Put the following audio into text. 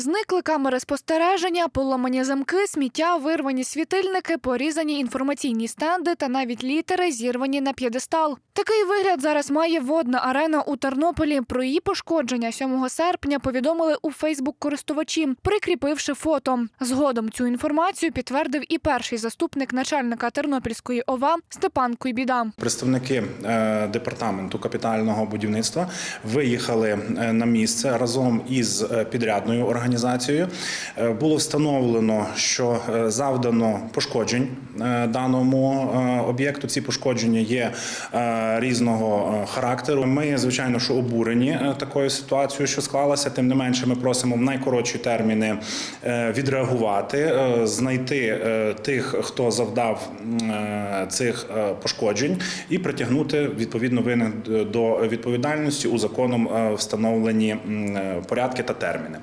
Зникли камери спостереження, поламані замки, сміття, вирвані світильники, порізані інформаційні стенди та навіть літери зірвані на п'єдестал. Такий вигляд зараз має водна арена у Тернополі. Про її пошкодження 7 серпня повідомили у Фейсбук користувачі, прикріпивши фото. Згодом цю інформацію підтвердив і перший заступник начальника Тернопільської ОВА Степан Куйбіда. Представники е, департаменту капітального будівництва виїхали е, на місце разом із е, підрядною організацією. Е, Було встановлено, що е, завдано пошкоджень е, даному об'єкту. Ці пошкодження є різного характеру. Ми, звичайно, що обурені такою ситуацією, що склалася. Тим не менше, ми просимо в найкоротші терміни відреагувати, знайти тих, хто завдав цих пошкоджень, і притягнути відповідно винних до відповідальності у законом встановлені порядки та терміни.